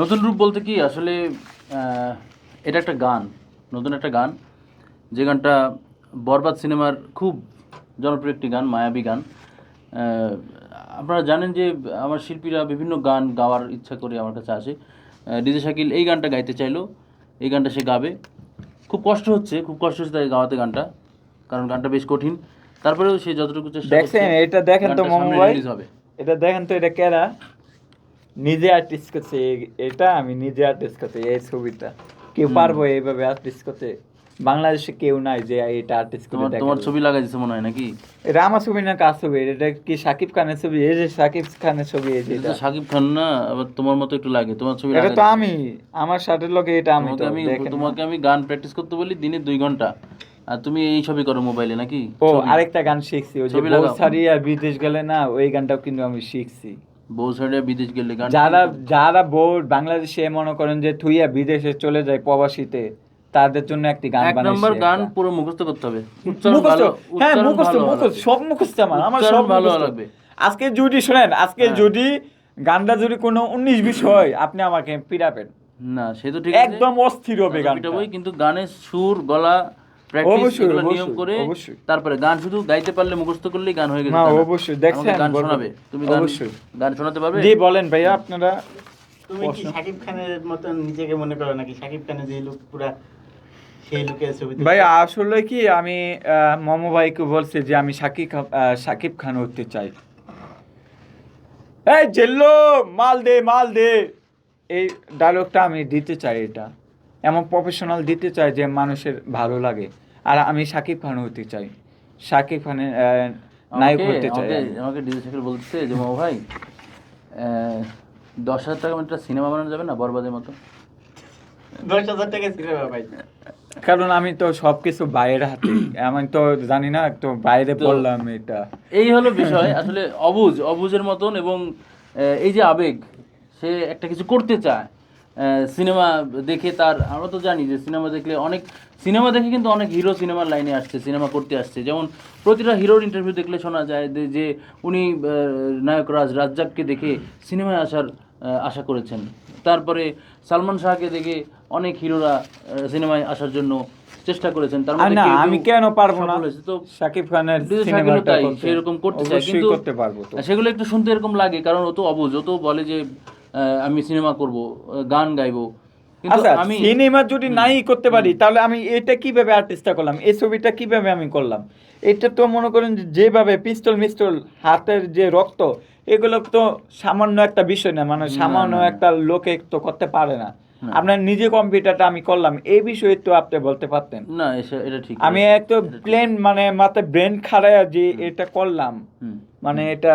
নতুন রূপ বলতে কি আসলে এটা একটা গান নতুন একটা গান। যে গানটা বরবাদ সিনেমার খুব জনপ্রিয় একটি গান মায়াবী গান। আপনারা জানেন যে আমার শিল্পীরা বিভিন্ন গান গাওয়ার ইচ্ছা করে আমার কাছে আসে। ডিজে শাকিল এই গানটা গাইতে চাইলো এই গানটা সে গাবে। খুব কষ্ট হচ্ছে খুব কষ্ট হচ্ছে তাই গাওয়াতে গানটা কারণ গানটা বেশ কঠিন। তারপরেও সে যতটুকু চেষ্টা দেখছেন এটা দেখেন তো ভাই। হবে। এটা দেখেন তো এটা কেরা? নিজে আর্টিস্ট করছে এটা আমি নিজে আর্টিস্ট করতে এই ছবিটা। কেউ পারব এইভাবে আর্টিস্ট করতে? বাংলাদেশে কেউ নাই যে এটা আর্টিস্ট করে তোমার ছবি লাগাই দিছে মনে হয় নাকি? এটা আমার ছবি না কার ছবি? এটা কি সাকিব খানের ছবি? এই যে সাকিব খানের ছবি এই যে এটা। শাকিব খান না আবার তোমার মতো একটু লাগে। তোমার ছবি এটা তো আমি আমার শার্টের লগে এটা আমি তো আমি তোমাকে আমি গান প্র্যাকটিস করতে বলি দিনে দুই ঘণ্টা। আর তুমি এই ছবি করো মোবাইলে নাকি? ও। আরেকটা গান শিখছি ওই যে বিদেশ গেলে না ওই গানটাও কিন্তু আমি শিখছি। সাইডে বিদেশ গেলে যারা যারা বোর্ড বাংলাদেশে মনে করেন যে থুইয়া বিদেশে চলে যায় প্রবাসীতে তাদের জন্য একটি গান এক নম্বর গান পুরো মুখস্থ করতে হবে। ভালো হ্যাঁ মুখস্থ মুখস্থ সব মুখস্থ আমার আমার সব ভালো লাগবে। আজকে যদি শুনেন আজকে হ্যাঁ। যদি গানটা যদি কোনো উনিশ বিশ হয় আপনি আমাকে পিরাবেন না সে তো ঠিক একদম অস্থির হবে গানটা। গানটা কিন্তু গানের সুর গলা প্র্যাকটিস নিয়ম করে তারপরে গান শুধু গাইতে পারলে মুখস্থ করলেই গান হয়ে গেছে না, অবশ্যই, দেখছেন, গান শোনাবে তুমি গান অবশ্যই। গান শোনাতে পারবে? জি বলেন ভাইয়া আপনারা তুমি কি শাকিব খানের মতন নিজেকে মনে করো নাকি? শাকিব খানের যে লুক পুরা সেই লুকের ছবি ভাই আসলে কি আমি মমো ভাইকে বলছি যে আমি সাকিব খা- আহ, সাকিব খান হতে চাই। এই জেল্লো মাল দে মাল দে। এই ডায়লগটা আমি দিতে চাই এটা। এমন প্রফেশনাল দিতে চাই যে মানুষের ভালো লাগে। আর আমি সাকিব খান হতে চাই। সাকিব খানের নায়ক আমাকে- হতে চাই আমাকে আমি। আমাকে ডিজে শাকিল বলছে যে মামা ভাই আহ, দশ হাজার টাকা একটা সিনেমা বানানো যাবে না বরবাদের মতো? দশ হাজার টাকা সিনেমা ভাই। কারণ আমি তো সবকিছু বাইরে হাতে আমি তো জানি না তো বাইরে বললাম এটা। এই হলো বিষয়। আসলে অবুজ অবুজের মতন এবং এই যে আবেগ সে একটা কিছু করতে চায়। সিনেমা দেখে তার আমরা তো জানি যে সিনেমা দেখলে অনেক সিনেমা দেখে কিন্তু অনেক হিরো সিনেমার লাইনে আসছে সিনেমা করতে আসছে। যেমন প্রতিটা হিরোর ইন্টারভিউ দেখলে শোনা যায় যে- উনি নায়ক রাজ রাজ্জাককে দেখে সিনেমায় আসার আশা করেছেন। তারপরে সালমান শাহকে দেখে অনেক হিরোরা সিনেমায় আসার জন্য চেষ্টা করেছেন। তার আর মধ্যে না কেউ কেউ আমি কেন পারব না। তো সাকিব খানের সিনেমাটা সেরকম করতে চাই কিন্তু করতে পারব সেগুলো একটু শুনতে এরকম লাগে কারণ ও তো অবুঝ ও তো বলে যে আমি সিনেমা করব গান গাইবো। আচ্ছা আমি সিনেমা যদি নাই করতে পারি তাহলে আমি এটা কীভাবে আর্টিস্টটা করলাম? এই ছবিটা কীভাবে আমি করলাম? এটা তো মনে করেন যেভাবে পিস্তল মিস্তল হাতের যে রক্ত এগুলো তো সামান্য একটা বিষয় না মানে সামান্য। একটা লোকে তো করতে পারে না। আপনার নিজে কম্পিউটারটা আমি করলাম এই বিষয়ে তো আপনি বলতে পারতেন। না এটা ঠিক আমি এত প্লেন মানে মাথায় ব্রেন খাড়ায় যে এটা করলাম মানে এটা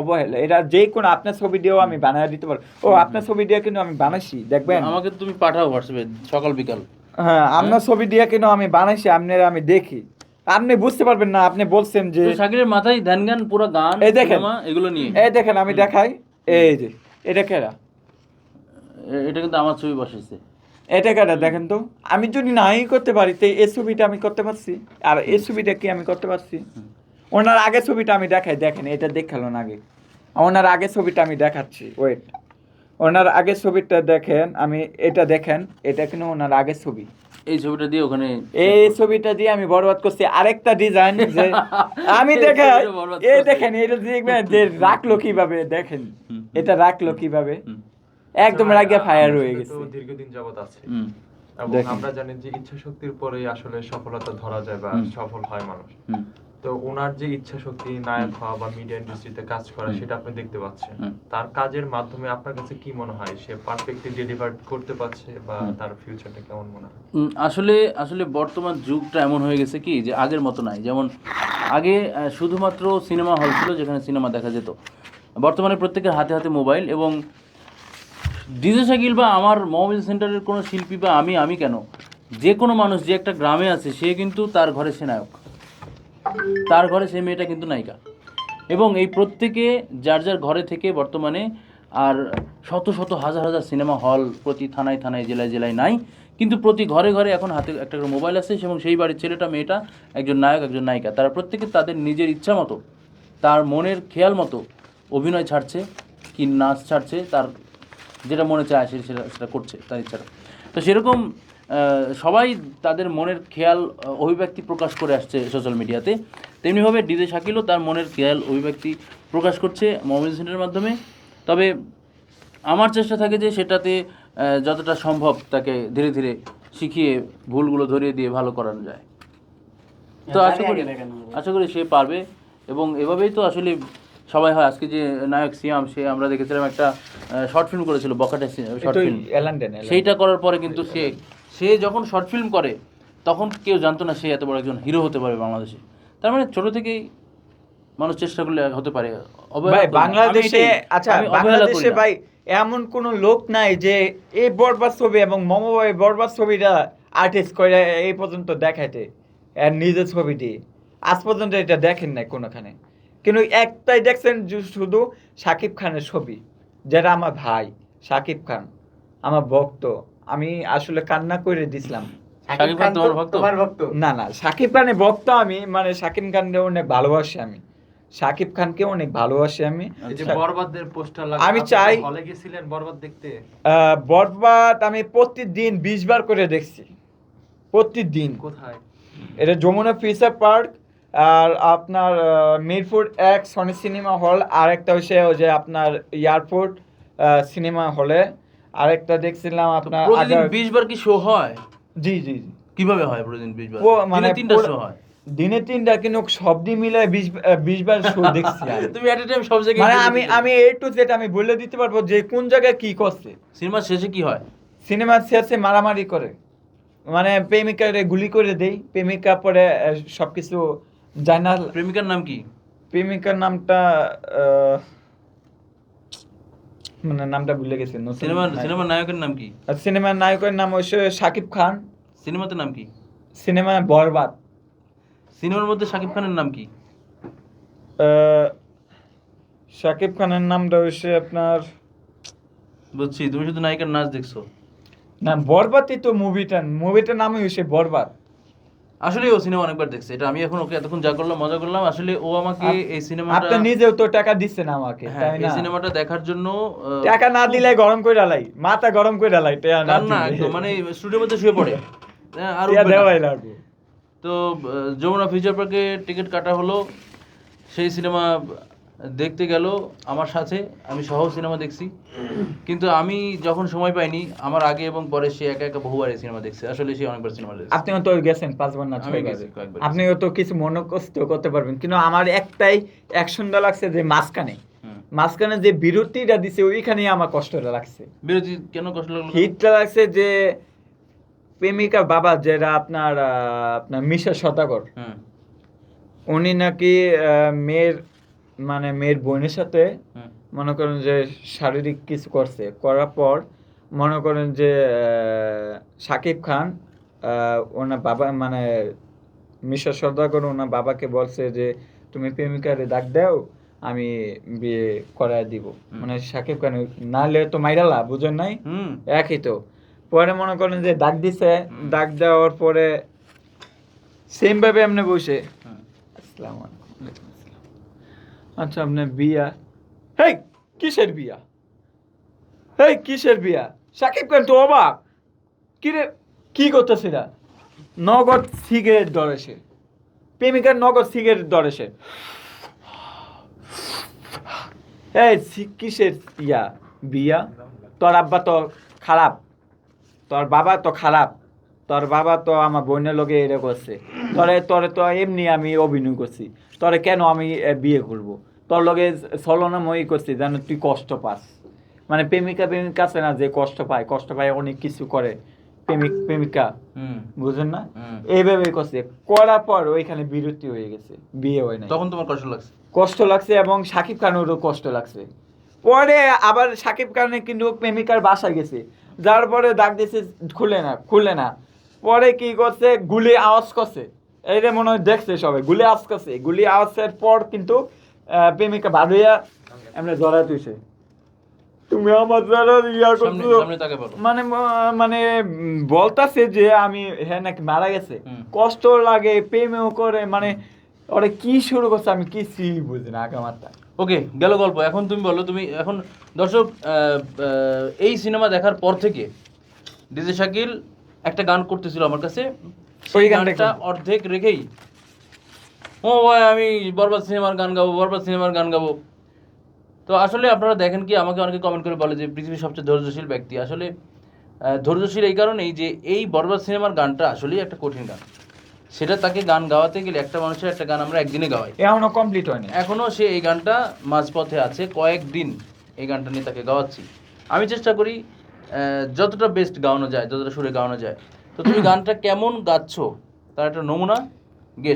অবহেলা। এটা যে কোনো আপনার ছবি দিয়েও আমি বানায় দিতে পারি ও আপনার ছবি দিয়ে কিন্তু আমি বানাইছি দেখবেন। আমাকে তুমি পাঠাও হোয়াটসঅ্যাপে সকাল বিকাল। হ্যাঁ আপনার ছবি দিয়ে কিন্তু আমি বানাইছি আপনার আমি দেখি। আপনি বুঝতে পারবেন না আপনি বলছেন যে তো শাকিরের মাথায় ধ্যান জ্ঞান পুরো গান এই দেখেন। এগুলো নিয়ে। এই দেখেন আমি দেখাই। এই যে এটা কেরা? এটা কিন্তু আমার ছবি বসেছে এটা কেরা? দেখেন তো। আমি যদি নাই করতে পারি তো এই ছবিটা আমি করতে পারছি? আর এই ছবিটা কি আমি করতে পারছি? ওনার আগের ছবিটা আমি দেখাই দেখেন এটা দেখাল না আগে। ওনার আগের ছবিটা আমি দেখাচ্ছি ওয়েট ওনার আগের ছবিটা দেখেন আমি এটা দেখেন এটা কিন্তু ওনার আগের ছবি। এই ছবিটা দিয়ে ওখানে এই ছবিটা দিয়ে আমি বরবাদ করছি। আরেকটা ডিজাইন যে আমি দেখাই এই। দেখেন এটা দেখবেন যে রাখল কীভাবে দেখেন। এটা রাখল কীভাবে? একদম রাগে ফায়ার হয়ে গেছে। দীর্ঘদিন যাবত আছে। এবং আমরা জানি যে ইচ্ছা শক্তির পরেই আসলে সফলতা ধরা যায় বা সফল হয় মানুষ। তো ওনার যে ইচ্ছা শক্তি নায়ক হওয়া বা মিডিয়া ইন্ডাস্ট্রিতে কাজ করা সেটা আপনি দেখতে পাচ্ছেন। তার কাজের মাধ্যমে আপনার কাছে কি মনে হয়? সে পারফেক্টলি ডেলিভার করতে পারছে বা তার ফিউচারটা কেমন মনে হয়? আসলে আসলে বর্তমান যুগটা এমন হয়ে গেছে কি যে আগের মতো নাই। যেমন আগে শুধুমাত্র সিনেমা হল ছিল যেখানে সিনেমা দেখা যেত। বর্তমানে প্রত্যেকের হাতে হাতে মোবাইল এবং ডিজে শাকিল বা আমার মোবাইল সেন্টারের কোনো শিল্পী বা আমি আমি কেন? যে কোনো মানুষ, যে একটা গ্রামে আছে, সে কিন্তু তার ঘরে সে নায়ক। তার ঘরে সে মেয়েটা কিন্তু নায়িকা। এবং এই প্রত্যেকে যার যার ঘরে থেকে বর্তমানে আর শত শত হাজার হাজার সিনেমা হল প্রতি থানায় থানায়, জেলায় জেলায় নাই। কিন্তু প্রতি ঘরে ঘরে এখন হাতে একটা করে মোবাইল আছে এবং সেই বাড়ির ছেলেটা, মেয়েটা একজন নায়ক, একজন নায়িকা। তারা প্রত্যেকে তাদের নিজের ইচ্ছা মতো, তার মনের খেয়াল মতো অভিনয় ছাড়ছে, কি নাচ ছাড়ছে, তার যেটা মনে চায় সে সেটা সেটা করছে তার ইচ্ছাটা তো সেরকম সবাই তাদের মনের খেয়াল অভিব্যক্তি প্রকাশ করে আসছে সোশ্যাল মিডিয়াতে তেমনিভাবে ডিজে শাকিলও তার মনের খেয়াল অভিব্যক্তি প্রকাশ করছে মোহাম্মদ হোসেনের মাধ্যমে। তবে আমার চেষ্টা থাকে যে সেটাতে যতটা সম্ভব তাকে ধীরে ধীরে শিখিয়ে ভুলগুলো ধরিয়ে দিয়ে ভালো করানো যায়। তো আশা করি আশা করি সে পারবে। এবং এভাবেই তো আসলে সবাই হয় আজকে যে নায়ক সিয়াম সে আমরা দেখেছিলাম একটা শর্ট ফিল্ম করেছিল বকাটা শর্ট ফিল্ম। সেইটা করার পরে কিন্তু সে সে যখন শর্ট ফিল্ম করে তখন কেউ জানতো না সে এত বড় একজন হিরো হতে পারে বাংলাদেশে। তার মানে ছোট থেকেই মানুষ চেষ্টা করলে হতে পারে। বাংলাদেশে আচ্ছা বাংলাদেশে ভাই এমন কোন লোক নাই যে এই বরবাদ ছবি এবং মমো ভাই বরবাদ ছবিটা আর্টিস্ট করে এই পর্যন্ত দেখাইতে আর নিজের ছবিটি। আজ পর্যন্ত এটা দেখেন নাই কোনোখানে। কিন্তু একটাই দেখছেন শুধু সাকিব খানের ছবি যেটা আমার ভাই সাকিব খান আমার ভক্ত। আমি আসলে কান্না করে দিছিলাম। শাকিব খান তোমার ভক্ত? তোমার ভক্ত। না না সাকিব খানের ভক্ত আমি মানে সাকিব খানকে অনেক ভালোবাসি আমি। সাকিব খানকে অনেক ভালোবাসি আমি। আমি চাই- বরবাদ দেখতে? আহ, বরবাদ আমি প্রতিদিন বিশ বার করে দেখছি। প্রতিদিন। কোথায়? এটা যমুনা ফিচার পার্ক আর আপনার মিরপুর এক সনি সিনেমা হল আর একটা হচ্ছে ওই যে আপনার এয়ারপোর্ট সিনেমা হলে আরেকটা দেখছিলাম আপনার প্রতিদিন আগার- বিশ বার কি শো হয়? জি জি জি। কীভাবে হয় প্রতিদিন বিশ বার? ও মানে তিনটা শো হয়। দিনে তিনটা কিন্তু সব দিয়ে মিলে বিশ বিশ বার শো দেখছি আমি। তুমি এট এ টাইম সব জায়গায় মানে আমি আমি এ টু জেড আমি বলে দিতে পারব যে কোন জায়গায় কি করছে। সিনেমার শেষে কি হয়? সিনেমা শেষে মারামারি করে। মানে প্রেমিকারে গুলি করে দেই। প্রেমিকা পরে সবকিছু জানা প্রেমিকার নাম কি? প্রেমিকার নামটা মানে নামটা ভুলে গেছি নতুন সিনেমার নায়ক। নায়কের নাম কি? সিনেমার নায়কের নাম হচ্ছে শাকিব খান। সিনেমাতে নাম কি? সিনেমা বরবাদ। সিনেমার মধ্যে শাকিব খানের নাম কি? শাকিব খানের নামটা হচ্ছে আপনার বুঝছি তুমি শুধু নায়িকার নাচ দেখছ। না বরবাদই তো মুভিটা মুভিটার নামই হচ্ছে বরবাদ। আসলে ও সিনেমা অনেকবার দেখছে। এটা আমি এখন ওকে এতক্ষণ যা করলাম মজা করলাম। আসলে ও আমাকে এই সিনেমাটা আপনি নিজেও তো টাকা দিচ্ছেন আমাকে তাই না? এই সিনেমাটা দেখার জন্য টাকা না দিলে গরম করে ডালাই মাথা গরম করে ডালাই টাকা না না। মানে স্টুডিওর মধ্যে শুয়ে পড়ে। হ্যাঁ, আর দেওয়াই লাগবে। তো যমুনা ফিউচার পার্কে টিকিট কাটা হলো। সেই সিনেমা দেখতে গেল আমার সাথে আমি সহ সিনেমা দেখছি। কিন্তু আমি যখন সময় পাইনি আমার আগে এবং পরে সে একা একা বহুবার এই সিনেমা দেখছে। আসলে সে অনেকবার সিনেমা দেখছে। আপনিও তো গেছেন পাঁচবার না ছয়বার। আপনিও তো কিছু মনোকষ্ট করতে পারবেন কিন্তু আমার একটাই অ্যাকশনটা লাগছে যে মাঝখানে। মাঝখানে যে বিরতিটা দিছে ওইখানেই আমার কষ্টটা লাগছে। বিরতি কেন কষ্ট লাগল? হিটটা লাগছে যে প্রেমিকা বাবা যেটা আপনার আপনার মিশা সদাগর উনি নাকি মেয়ের মানে মেয়ের বোনের সাথে মনে করেন যে শারীরিক কিছু করছে করার পর মনে করেন যে সাকিব খান ওনার বাবা মানে মিশা সদাগর ওনার বাবাকে বলছে যে তুমি প্রেমিকারে ডাক দাও আমি বিয়ে করায় দিব। মানে সাকিব খান নাহলে তো মাইরালা বুঝেন নাই? একই তো। পরে মনে করেন যে ডাক দিছে ডাক দেওয়ার পরে সেম ভাবে এমনি বসে। হুম। আসসালামু আলাইকুম। আসসালাম। আচ্ছা আপনার বিয়া। হেই, কিসের বিয়া? হেই, কিসের বিয়া? সাকিব খান তো অবাক। কি রে কি করতেছে না নগদ সিগারেট ধরেছে প্রেমিকার নগদ সিগারেট ধরেছে এই কিসের ইয়া? বিয়া? তোর আব্বা তো খারাপ। তোর বাবা তো খারাপ। তোর বাবা তো আমার বোনের লগে এটা করছে। তোরে তোরে তো এমনি আমি অভিনয় করছি। তোরে কেন আমি বিয়ে করব? তোর লগে ছলনাময়ী করছি যেন তুই কষ্ট পাস। মানে প্রেমিকা প্রেমিকা আছে না যে কষ্ট পায় কষ্ট পায় অনেক কিছু করে। প্রেমিক প্রেমিকা বুঝেন না? এইভাবে করছে। করার পর ওইখানে বিরতি হয়ে গেছে বিয়ে হয় না তখন তোমার কষ্ট লাগছে? কষ্ট লাগছে এবং সাকিব খানেরও কষ্ট লাগছে। পরে আবার সাকিব খানে কিন্তু প্রেমিকার বাসায় গেছে। যার পরে ডাক দিয়েছে খুলে না খুলে না। পরে কি করছে? গুলি আওয়াজ করছে। এইটা মনে হয় দেখছে সবাই গুলি আওয়াজ করছে। গুলি আওয়াজের পর কিন্তু প্রেমিকা বাড়িয়া এমনি জড়া তুইছে তুমি আমার দ্বারা ইয়া করছ। মানে মানে বলতাছে যে আমি হ্যাঁ নাকি মারা গেছে। কষ্ট লাগে প্রেমেও করে মানে ওরে কি শুরু করছে আমি কিছুই বুঝি না আগে মাত্রা ওকে গেল গল্প। এখন তুমি বলো তুমি এখন দর্শক এই সিনেমা দেখার পর থেকে ডিজে শাকিল একটা গান করতেছিল আমার কাছে। সেই গানটা অর্ধেক রেখেই। ও ভাই আমি বরবাদ সিনেমার গান গাবো বরবাদ সিনেমার গান গাবো। তো আসলে আপনারা দেখেন কি আমাকে অনেকে কমেন্ট করে বলে যে পৃথিবীর সবচেয়ে ধৈর্যশীল ব্যক্তি। আসলে ধৈর্যশীল এই কারণেই যে এই বরবাদ সিনেমার গানটা আসলেই একটা কঠিন গান। সেটা তাকে গান গাওয়াতে গেলে একটা মানুষের একটা গান আমরা একদিনে গাওয়াই। এখনও কমপ্লিট হয়নি। এখনও সে এই গানটা মাঝপথে আছে কয়েকদিন এই গানটা নিয়ে তাকে গাওয়াচ্ছি। আমি চেষ্টা করি যতটা বেস্ট গাওয়ানো যায়, যতটা সুরে গাওয়ানো যায়। তো তুমি গানটা কেমন গাচ্ছ? তার একটা নমুনা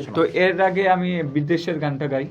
শোনাও। তো এর আগে আমি বিদেশের গানটা গাই।